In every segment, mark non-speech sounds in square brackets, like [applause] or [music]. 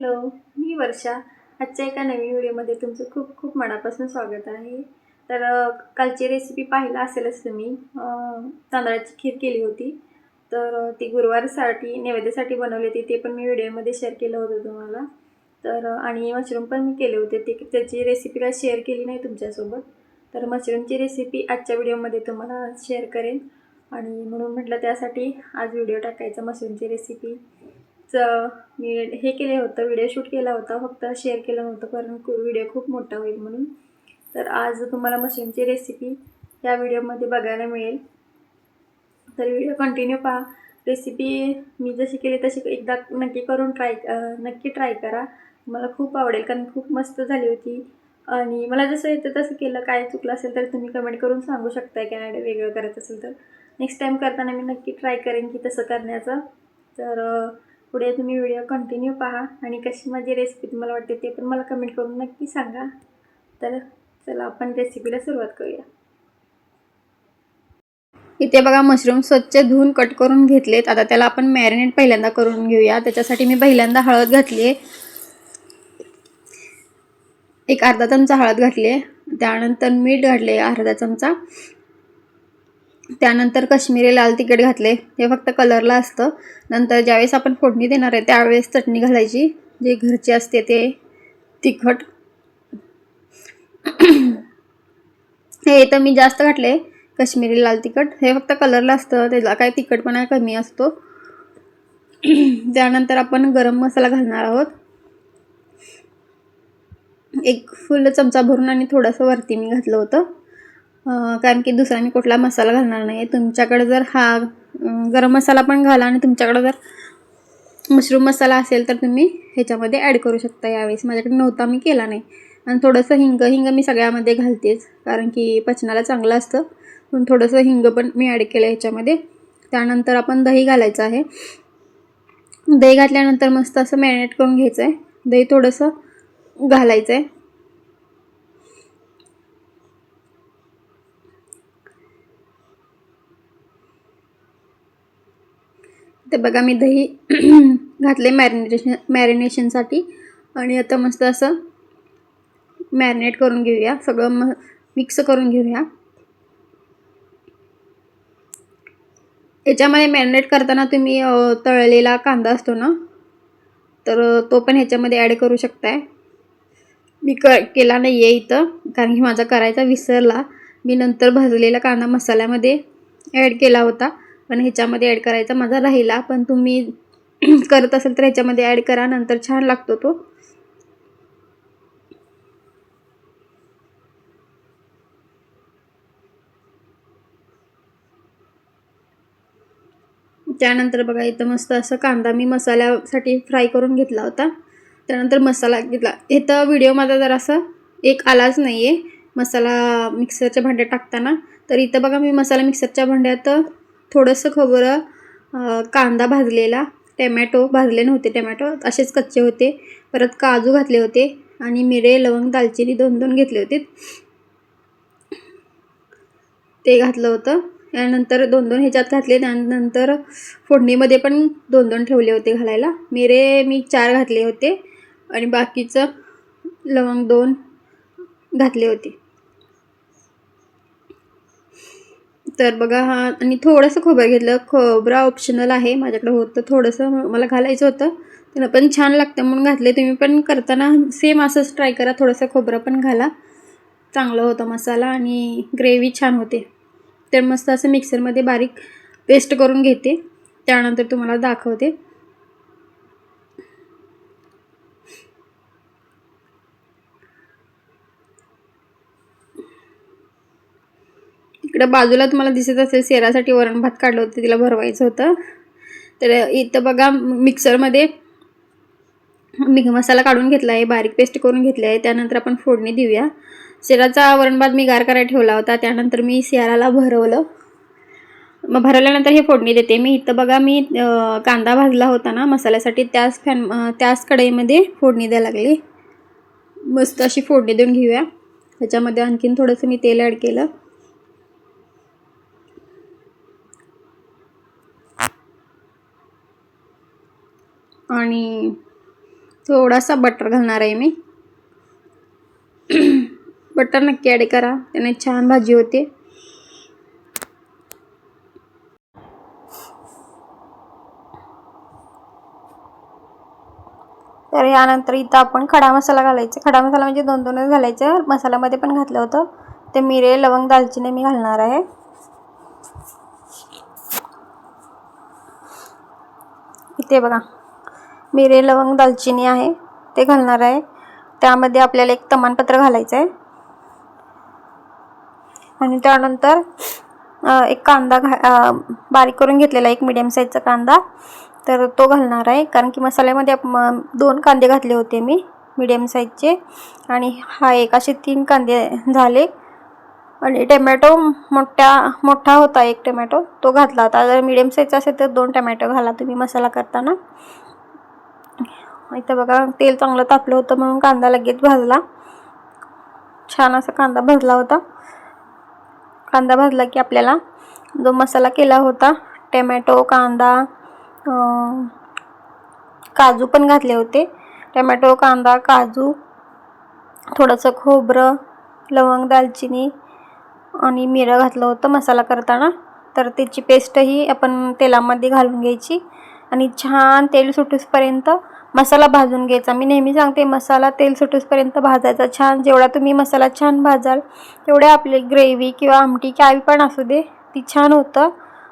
Hello मी वर्षा. आजच्या एका नवीन व्हिडिओमध्ये तुमचं खूप खूप मनापासून स्वागत आहे. तर कालची रेसिपी पाहिला असेलच तुम्ही. तांदळाची खीर केली होती. तर ती गुरुवारसाठी नैवेद्यासाठी बनवली होती. ते पण मी व्हिडिओमध्ये शेअर केलं होतं तुम्हाला. तर आणि मशरूम पण मी केले होते. ते त्याची रेसिपी काय शेअर केली नाही तुमच्यासोबत. तर मशरूमची रेसिपी आजच्या व्हिडिओमध्ये तुम्हाला शेअर करेन. आणि म्हणून म्हटलं त्यासाठी आज व्हिडिओ टाकायचा मशरूमची रेसिपी चं मी हे केले होतं व्हिडिओ शूट केला होता फक्त शेअर केलं नव्हतं कारण व्हिडिओ खूप मोठा होईल म्हणून. तर आज तुम्हाला मशरूमची रेसिपी या व्हिडिओमध्ये बघायला मिळेल. तर व्हिडिओ कंटिन्यू पहा. रेसिपी मी जशी केली तशी एकदा नक्की करून ट्राय नक्की ट्राय करा. मला खूप आवडेल कारण खूप मस्त झाली होती. आणि मला जसं येतं तसं केलं. काय चुकलं असेल तर तुम्ही कमेंट करून सांगू शकताय काय वेगळं करायचं असेल तर. नेक्स्ट टाईम करताना मी नक्की ट्राय करेन की तसं करण्याचं. तर पुढे तुम्ही व्हिडिओ कंटिन्यू पहा. आणि कशी माझी रेसिपी तुम्हाला वाटते ते पण मला कमेंट करून नक्की सांगा. तर चला आपण रेसिपीला सुरुवात करूया. इथे बघा मशरूम स्वच्छ धुवून कट करून घेतलेत. आता त्याला आपण मॅरिनेट पहिल्यांदा करून घेऊया. त्याच्यासाठी मी पहिल्यांदा हळद घातली आहे एक अर्धा चमचा हळद घातली आहे त्यानंतर मीठ घातले अर्धा चमचा. त्यानंतर कश्मीरी लाल तिखट घातले. हे फक्त कलरला असतं. नंतर ज्यावेळेस आपण फोडणी देणार आहे त्यावेळेस चटणी घालायची. जे घरची असते ते तिखट. हे तर मी जास्त घातले कश्मीरी लाल तिखट. हे फक्त कलरला असतं. त्याला काय तिखटपणा कमी असतो. त्यानंतर आपण गरम मसाला घालणार आहोत. एक फुल चमचा भरून आणि थोडंसं वरती मी घातलं होतं. कारण की दुसरा मी कुठला मसाला घालणार नाही तुमच्याकडे जर हा गरम मसाला पण घाला आणि तुमच्याकडे जर मशरूम मसाला असेल तर तुम्ही ह्याच्यामध्ये ॲड करू शकता यावेळेस. माझ्याकडे नव्हता मी केला नाही. आणि थोडंसं हिंग हिंग मी सगळ्यामध्ये घालतेच कारण की पचनाला चांगलं असतं. पण थोडंसं हिंग पण मी ॲड केलं ह्याच्यामध्ये. त्यानंतर आपण दही घालायचं आहे. दही घातल्यानंतर मस्त असं मॅरिनेट करून घ्यायचं आहे दही थोडंसं घालायचं आहे ते बघा मी दही घातले मॅरिनेशन मॅरिनेशनसाठी आणि आता मस्त असं मॅरिनेट करून घेऊया. सगळं म मिक्स करून घेऊया. याच्यामध्ये मॅरिनेट करताना तुम्ही तळलेला कांदा असतो ना तर तो पण ह्याच्यामध्ये ॲड करू शकताय. मी क केला नाही आहे इथं कारण की माझा करायचा विसरला. मी नंतर भाजलेला कांदा मसाल्यामध्ये ॲड केला होता. पण ह्याच्यामध्ये ॲड करायचा माझा राहिला. पण तुम्ही [clears throat] करत असेल तर ह्याच्यामध्ये ॲड करा नंतर छान लागतो तो. त्यानंतर बघा इथं मस्त असं कांदा मी मसाल्यासाठी फ्राय करून घेतला होता. त्यानंतर मसाला घेतला. इथं व्हिडिओ माझा जरासा एक आलाच नाही आहे मसाला मिक्सरच्या भांड्यात टाकताना. तर इथं बघा मी मसाला मिक्सरच्या भांड्यात थोडंसं खोबरं कांदा भाजलेला टॅमॅटो भाजले नव्हते टॅमॅटो असेच कच्चे होते. परत काजू घातले होते आणि मिरे लवंग दालचिनी दोन दोन घेतले होते. ते घातलं होतं. त्यानंतर दोन दोन ह्याच्यात घातले. त्यानंतर फोडणीमध्ये पण दोन दोन ठेवले होते घालायला. मिरे मी चार घातले होते आणि बाकीचं लवंग दोन घातले होते. तर बघा हा आणि थोडंसं खोबरं घेतलं. खोबरा ऑप्शनल आहे माझ्याकडे होतं. थोडंसं मला घालायचं होतं. त्यानं पण छान लागतं म्हणून घातले तुम्ही पण करताना सेम असंच ट्राय करा. थोडंसं खोबरं पण घाला. चांगलं होतं मसाला आणि ग्रेव्ही छान होते. तर मस्त असं मिक्सरमध्ये बारीक पेस्ट करून घेते. त्यानंतर तुम्हाला दाखवते. इकडं बाजूला तुम्हाला दिसत असेल शेरासाठी वरण भात काढलं होतं तिला भरवायचं होतं. तर इथं बघा मिक्सरमध्ये मी मसाला काढून घेतला आहे बारीक पेस्ट करून घेतली आहे. त्यानंतर आपण फोडणी देऊया. शेराचा वरण भात मी गार करायला ठेवला होता त्यानंतर मी शेराला भरवलं. मग भरवल्यानंतर हे फोडणी देते. मी इथं बघा मी कांदा भाजला होता ना मसाल्यासाठी त्याच फॅन त्याच कढईमध्ये फोडणी द्यायला लागली. मस्त अशी फोडणी देऊन घेऊया. त्याच्यामध्ये आणखीन थोडंसं मी तेल ॲड केलं. आणि थोडासा बटर घालणार आहे मी. [clears throat] बटर नक्की ॲड करा. त्याने छान भाजी होते. तर यानंतर इथं आपण खडा मसाला घालायचा. खडा मसाला म्हणजे दोन दोनच घालायचं. मसाल्यामध्ये पण घातलं होतं. ते मिरे लवंग दालचिनी मी घालणार आहे. इथे बघा. मिरे लवंग दालचिनी आहे ते घालणार आहे. त्यामध्ये आपल्याला एक तमानपत्र घालायचं आहे आणि त्यानंतर एक कांदा घा बारीक करून घेतलेला एक मिडियम साईजचा कांदा. तर तो घालणार आहे. कारण की मसाल्यामध्ये दोन कांदे घातले होते मी मीडियम साईजचे आणि हा एक असे तीन कांदे झाले. आणि टमॅटो मोठ्या मोठा होता एक टमॅटो तो घातला होता. जर मिडियम साईजचा असेल तर दोन टमॅटो घाला तुम्ही मसाला करताना. इथं बघा तेल चांगलं तापलं होतं म्हणून कांदा लगेच भाजला. छान असा कांदा भाजला होता. कांदा भाजला की आपल्याला जो मसाला केला होता टमॅटो कांदा काजू पण घातले होते. टमॅटो कांदा काजू थोडंसं खोबरं लवंग दालचिनी आणि मिरं घातलं होतं मसाला करताना. तर त्याची पेस्टही आपण तेलामध्ये घालून घ्यायची आणि छान तेल सुटूसपर्यंत मसाला भाजून घ्यायचा. मी नेहमी सांगते मसाला तेल सुटूसपर्यंत भाजायचा. छान जेवढा तुम्ही मसाला छान भाजाल तेवढे आपली ग्रेव्ही किंवा आमटी काय पण असू दे ती छान होतं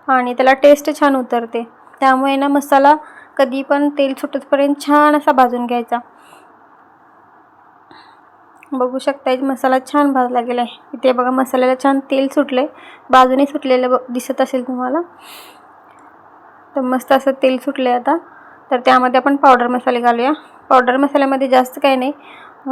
आणि त्याला टेस्ट छान उतरते. त्यामुळे ना मसाला कधी पण तेल सुटतपर्यंत छान असा भाजून घ्यायचा. बघू शकता मसाला छान भाजला गेला आहे इथे बघा मसाल्याला छान तेल सुटलं आहे बाजूने सुटलेलं दिसत असेल तुम्हाला. तर मस्त असं तेल सुटलं आहे आता. तर त्यामध्ये आपण पावडर मसाले घालूया. पावडर मसाल्यामध्ये जास्त काही नाही.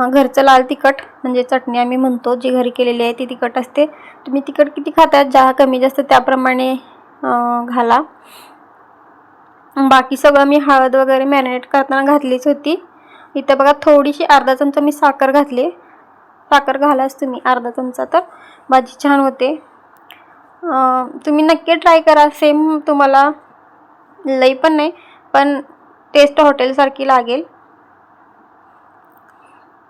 घरचं लाल तिखट म्हणजे चटणी आम्ही म्हणतो जी घरी केलेली आहे ती तिखट असते. तुम्ही तिखट किती खातात ज्या कमी जास्त त्याप्रमाणे घाला. बाकी सगळं मी हळद वगैरे मॅरिनेट करताना घातलीच होती. इथं बघा थोडीशी अर्धा चमचा मी साखर घातली. साखर घालाच तुम्ही अर्धा चमचा तर. भाजी छान होते. तुम्ही नक्की ट्राय करा. सेम तुम्हाला लई पण नाही पण टेस्ट हॉटेलसारखी लागेल.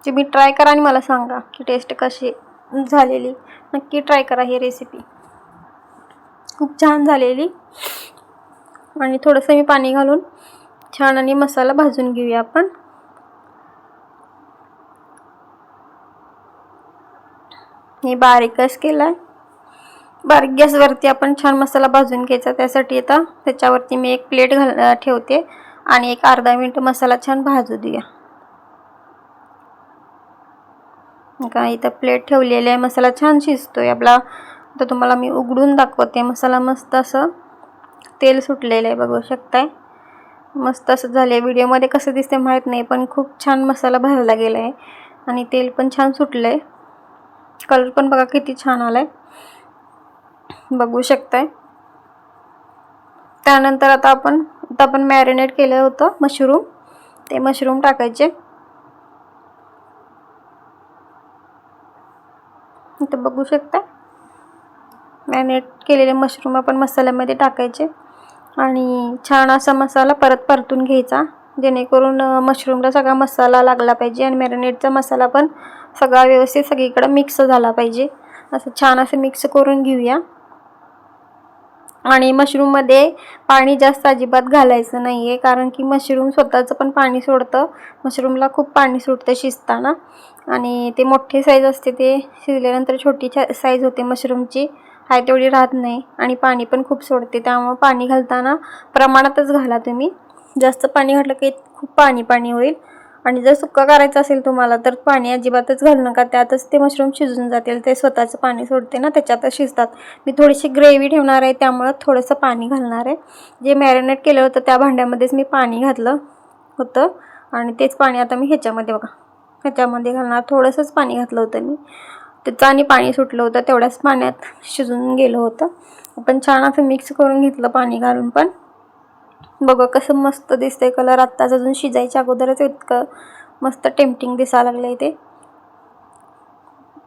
तुम्ही ट्राय करा आणि मला सांगा की टेस्ट कशी झालेली. नक्की ट्राय करा ही रेसिपी खूप छान झालेली. आणि थोडंसं मी पाणी घालून छान आणि मसाला भाजून घेऊया आपण. हे बारीकच केला आहे बारीक गॅसवरती आपण छान मसाला भाजून घ्यायचा त्यासाठी आता त्याच्यावरती मी एक प्लेट घाल ठेवते. आणि एक अर्धा मिनट मसाला छान भाजू द्या का इथं प्लेट ठेवलेली आहे मसाला छान शिजतोय. आपला तर तुम्हाला मी उघडून दाखवते मसाला मस्त असं तेल सुटलेलं आहे बघू शकताय. मस्त असं झालं आहे व्हिडिओमध्ये कसं दिसते माहीत नाही पण खूप छान मसाला भरला गेला आहे आणि तेल पण छान सुटलं आहे कलर पण बघा किती छान आला आहे बघू शकताय. त्यानंतर आता आपण आता आपण मॅरिनेट केलं होतं मशरूम ते मशरूम टाकायचे. इथं बघू शकता. मॅरिनेट केलेले मशरूम आपण मसाल्यामध्ये टाकायचे. आणि छान असा मसाला परत परतून घ्यायचा. जेणेकरून मशरूमला सगळा मसाला लागला पाहिजे आणि मॅरिनेटचा मसाला पण सगळा व्यवस्थित सगळीकडं मिक्स झाला पाहिजे. असं छान असं मिक्स करून घेऊया. आणि मशरूममध्ये पाणी जास्त अजिबात घालायचं नाही आहे कारण की मशरूम स्वतःचं पण पाणी सोडतं. मशरूमला खूप पाणी सुटतं शिजताना. आणि ते मोठे साईज असते ते शिजल्यानंतर छोटी साईज होते मशरूमची हाय तेवढी राहत नाही आणि पाणी पण खूप सोडते. त्यामुळं पाणी घालताना प्रमाणातच घाला तुम्ही. जास्त पाणी घातलं की खूप पाणी पाणी होईल. आणि जर सुक्का करायचं असेल तुम्हाला तर पाणी अजिबातच घालू नका. त्यातच ते मशरूम शिजून जातील ते स्वतःचं पाणी सोडते ना त्याच्यातच शिजतात. मी थोडीशी ग्रेव्ही ठेवणार आहे त्यामुळं थोडंसं पाणी घालणार आहे. जे मॅरिनेट केलं होतं त्या भांड्यामध्येच मी पाणी घातलं होतं. आणि तेच पाणी आता मी ह्याच्यामध्ये बघा ह्याच्यामध्ये घालणार. थोडंसंच पाणी घातलं होतं मी. त्याचं आणि पाणी सुटलं होतं तेवढ्याच पाण्यात शिजून गेलं होतं. आपण छान असं मिक्स करून घेतलं पाणी घालून पण. बघा कसं मस्त दिसतंय कलर आत्ताच अजून शिजायच्या अगोदरच इतकं मस्त टेम्पटिंग दिसायला लागलं ते.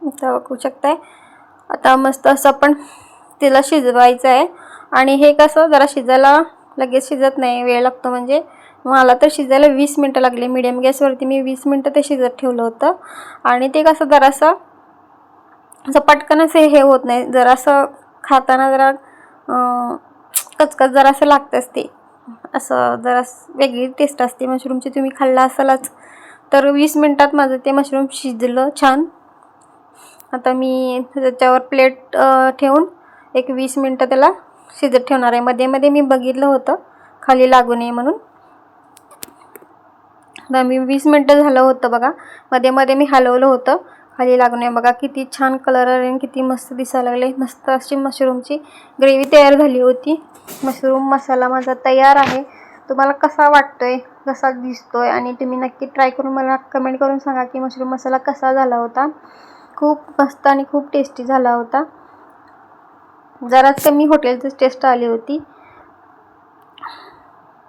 आता बघू शकताय. आता मस्त असं आपण तिला शिजवायचं आहे आणि हे कसं जरा शिजायला लगेच शिजत नाही वेळ लागतो म्हणजे. मला तर शिजायला वीस मिनटं लागली. मीडियम गॅसवरती मी वीस मिनटं ते शिजत ठेवलं होतं. आणि ते कसं जरासं असं पटकन असं हे होत नाही. जरासं खाताना जरा कचकच जरासं लागतंच ते. असं जरा वेगळी टेस्ट असते. मशरूमची तुम्ही खाल्ला असालच तर वीस मिनटात माझं ते मशरूम शिजलं छान. आता मी त्याच्यावर प्लेट ठेवून एक वीस मिनटं त्याला शिजत ठेवणार आहे. मध्ये मध्ये मी बघितलं होतं. खाली लागू नये म्हणून. आता मी वीस मिनटं झालं होतं बघा. मध्ये मध्ये मी हलवलं होतं. खाली लागू नये बघा किती छान कलर आले आणि किती मस्त दिसायला लागले. मस्त अशी मशरूमची ग्रेव्ही तयार झाली होती. मशरूम मसाला माझा तयार आहे. तुम्हाला कसा वाटतोय? कसा दिसतोय? आणि तुम्ही नक्की ट्राय करून मला कमेंट करून सांगा की मशरूम मसाला कसा झाला होता. खूप मस्त आणि खूप टेस्टी झाला होता. जराच कमी हॉटेलचीच टेस्ट आली होती.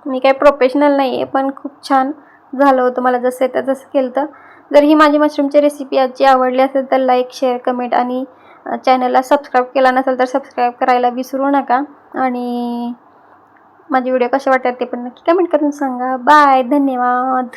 मी काही प्रोफेशनल नाही आहे पण खूप छान झालं होतं मला जसं येतं तसं केलं तर जर ही माझी मशरूमची रेसिपी आजची आवडली असेल तर लाईक शेअर कमेंट आणि चॅनलला सबस्क्राईब केला नसेल तर सबस्क्राईब करायला विसरू नका. आणि माझे व्हिडिओ कसे वाटतात ते पण नक्की कमेंट करून सांगा. बाय धन्यवाद.